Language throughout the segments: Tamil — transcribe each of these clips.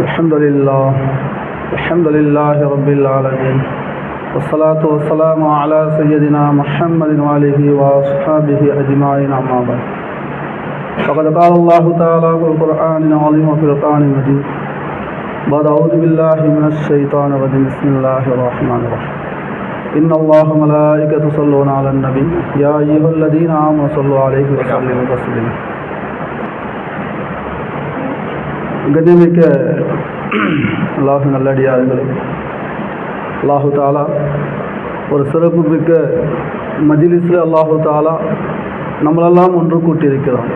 الحمد لله الحمد لله رب العالمين والصلاة والسلام على سيدنا محمد وآله وأصحابه أجمعين أما بعد فقد قال الله تعالى في القرآن العظيم وفي القرآن المجيد بعد أعوذ بالله من الشيطان الرجيم بسم الله الرحمن الرحيم إن الله ملائكة يصلون على النبي يا أيها الذين آمنوا صلوا عليه وسلموا تسليما கண்ணியமிக்க அல்லாஹு நல்லடியார்களே அல்லாஹு தாலா ஒரு சிறப்பு மிக்க மஜிலிஸில் அல்லாஹு தாலா நம்மளெல்லாம் ஒன்று கூட்டியிருக்கிறான்.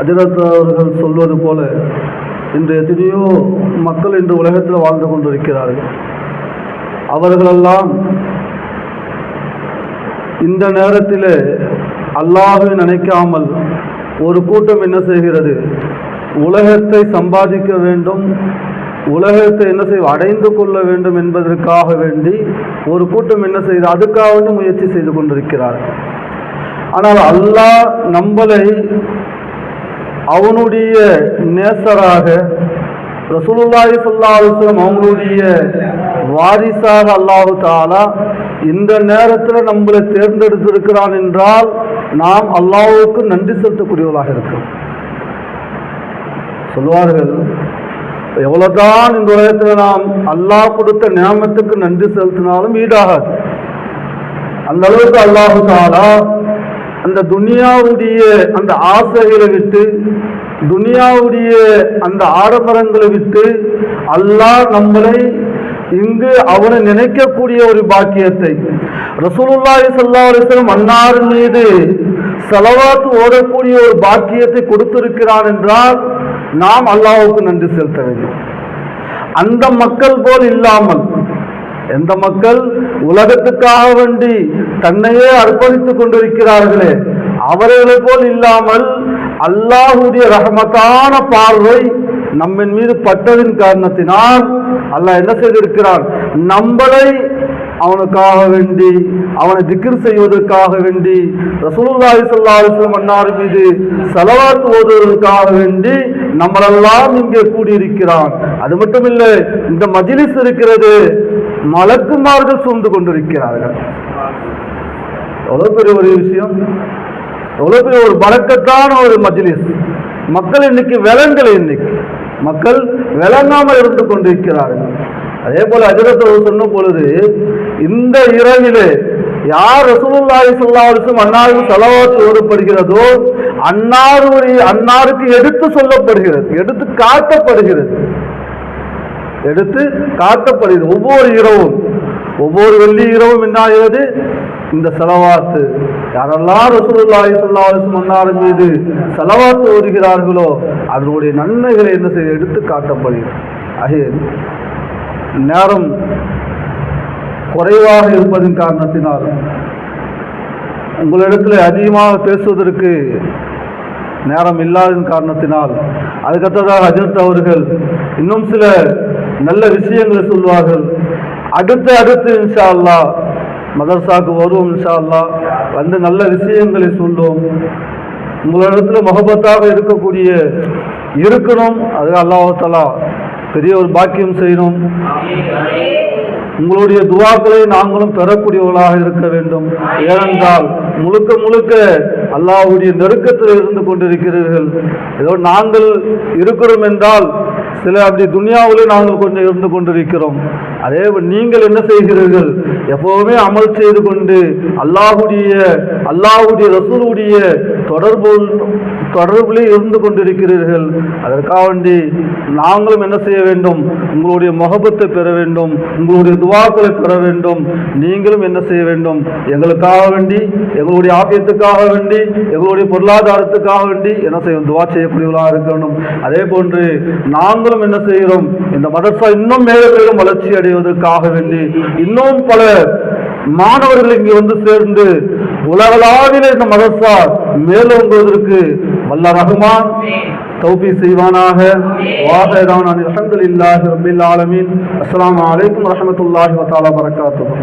அஜரத் அவர்கள் சொல்வது போல இன்று எத்தனையோ மக்கள் இன்று உலகத்தில் வாழ்ந்து கொண்டிருக்கிறார்கள். அவர்களெல்லாம் இந்த நேரத்தில் அல்லாஹை நினைக்காமல் ஒரு கூட்டம் என்ன செய்கிறது? உலகத்தை சம்பாதிக்க வேண்டும். உலகத்தை என்ன செய்ய அடைந்து கொள்ள வேண்டும் என்பதற்காக வேண்டி ஒரு கூட்டம் என்ன செய்து அதுக்காக வேண்டி முயற்சி செய்து கொண்டிருக்கிறார். ஆனால் அல்லாஹ் நம்மளை அவனுடைய நேசராக ரசூலுல்லாஹி ஸல்லல்லாஹு அலைஹி அவங்களுடைய வாரிசாக அல்லாஹு தாலா இந்த நேரத்தில் நம்மளை தேர்ந்தெடுத்திருக்கிறான் என்றால் நாம் அல்லாஹுக்கு நன்றி செலுத்தக்கூடியவர்களாக இருக்கிறோம் சொல்வார்கள். எவ்வளவுதான் இந்த உலகத்தில் நாம் அல்லாஹ் கொடுத்த நியமத்துக்கு நன்றி செலுத்தினாலும் ஈடாகாது. அந்த அளவுக்கு அல்லாஹு தாலா அந்த துனியாவுடைய அந்த ஆசைகளை விட்டு துனியாவுடைய அந்த ஆடம்பரங்களை விட்டு அல்லாஹ் நம்மளை இங்கு அவனை நினைக்கக்கூடிய ஒரு பாக்கியத்தை ரசூலுல்லாஹி ஸல்லல்லாஹு அலிஸ்லம் அன்னார் மீது செலவாத்து ஓடக்கூடிய ஒரு பாக்கியத்தை கொடுத்திருக்கிறான் என்றால் நாம் அல்லாவுக்கு நன்றி செலுத்த வேண்டும். அந்த மக்கள் போல் இல்லாமல் எந்த மக்கள் உலகத்துக்காக வேண்டி தன்னையே அர்ப்பணித்துக் கொண்டிருக்கிறார்களே அவர்களை போல் இல்லாமல் அல்லாஹுடைய ரஹமத்தான பார்வை நம்மின் மீது பட்டதின் காரணத்தினால் அல்லாஹ் என்ன செய்திருக்கிறான்? நம்மளை அவனுக்காக வேண்டி அவனை திக்ர் செய்வதற்காக வேண்டி ரசூலுல்லாஹி ஸல்லல்லாஹு அலைஹி அன்னார் மீது ஸலவாத் ஓதுவதற்காக வேண்டி நம்மளெல்லாம் இங்கே கூடியிருக்கிறான். அது மட்டும் இல்லை இந்த மஜிலிஸ் இருக்கிறது மலக்குமார்கள் சூழ்ந்து கொண்டிருக்கிறார்கள். எவ்வளவு பெரிய ஒரு விஷயம்? எவ்வளவு பெரிய ஒரு பழக்கத்தான ஒரு மஜிலிஸ். மக்கள் இன்னைக்கு விலங்கலை இன்னைக்கு. மக்கள் விளங்காமல் இருந்து கொண்டிருக்கிறார்கள். அதே போல அஜரத் சொன்ன பொழுது இந்த இரவிலே யார் ரசூலுல்லாஹி ஸல்லல்லாஹு அலைஹி வஸல்லம் அன்னாருக்கு அன்னாருடைய அன்னாருக்கு எடுத்து சொல்லப்படுகிறது. எடுத்து காட்டப்படுகிறது. எடுத்து காட்டப்படுகிறது. ஒவ்வொரு இரவும் ஒவ்வொரு வெள்ளி இரவும் என்ன ஆகிறது? இந்த செலவாத்து. யாரெல்லாம் ரசூலுல்லாஹி ஸல்லல்லாஹு மன்னார் மீது செலவாத்து வருகிறார்களோ அதனுடைய நன்மைகளை என்ன செய்ய எடுத்து காட்டப்படுகிறது. ஆகிய நேரம் குறைவாக இருப்பதின் காரணத்தினால் உங்களிடத்தில் அதிகமாக பேசுவதற்கு நேரம் இல்லாதன் காரணத்தினால். அதுக்கடுத்ததாக அஜித் அவர்கள் இன்னும் சில நல்ல விஷயங்களை சொல்வார்கள். அடுத்து அடுத்து இன்ஷா அல்லா மதர்சாவுக்கு வருவோம் இன்ஷா அல்லா வந்து நல்ல விஷயங்களை சொல்லுவோம் உங்களிடத்தில் முகபத்தாக இருக்கக்கூடிய இருக்கணும். அது அல்லாஹலா பெரிய ஒரு பாக்கியம் செய்யணும். உங்களுடைய துவாக்களை நாங்களும் பெறக்கூடியவர்களாக இருக்க வேண்டும். ஏனென்றால் முழுக்க முழுக்க அல்லாவுடைய நெருக்கத்தில் இருந்து கொண்டிருக்கிறீர்கள். ஏதோ நாங்கள் இருக்கிறோம் என்றால் சில அப்படி துனியாவிலே நாங்கள் கொஞ்சம் இருந்து கொண்டிருக்கிறோம். அதே போல் நீங்கள் என்ன செய்கிறீர்கள்? எப்பவுமே அமல் செய்து கொண்டு அல்லாஹுடைய அல்லாஹுடைய ரசூலுடைய தொடர்பு தொடர்பிலே இருந்து கொண்டிருக்கிறீர்கள். அதற்காக வேண்டி நாங்களும் என்ன செய்ய வேண்டும்? உங்களுடைய முகபத்தை பெற வேண்டும். உங்களுடைய துவாக்களை பெற வேண்டும். நீங்களும் என்ன செய்ய வேண்டும்? எங்களுக்காக வேண்டி எங்களுடைய ஆபியத்துக்காக வேண்டி எங்களுடைய பொருளாதாரத்துக்காக வேண்டி என்ன செய்யும் துவா செய்யக்கூடியவர்களாக இருக்க வேண்டும். அதே போன்று நாங்களும் என்ன செய்கிறோம்? இந்த மதர்சா இன்னும் மேலும் மேலும் வளர்ச்சி அடை அடைவதற்காக வேண்டி இன்னும் பல மாணவர்கள் இங்கு வந்து சேர்ந்து உலகளாவில இந்த மதர்சா மேலோங்குவதற்கு வல்ல ரஹ்மான் தௌபி செய்வானாக. வாஹிரான் அல்ஹம்துலில்லாஹி ரப்பில் ஆலமீன். அஸ்ஸலாமு அலைக்கும் வரஹ்மத்துல்லாஹி வ தஆலா பரக்காத்துஹு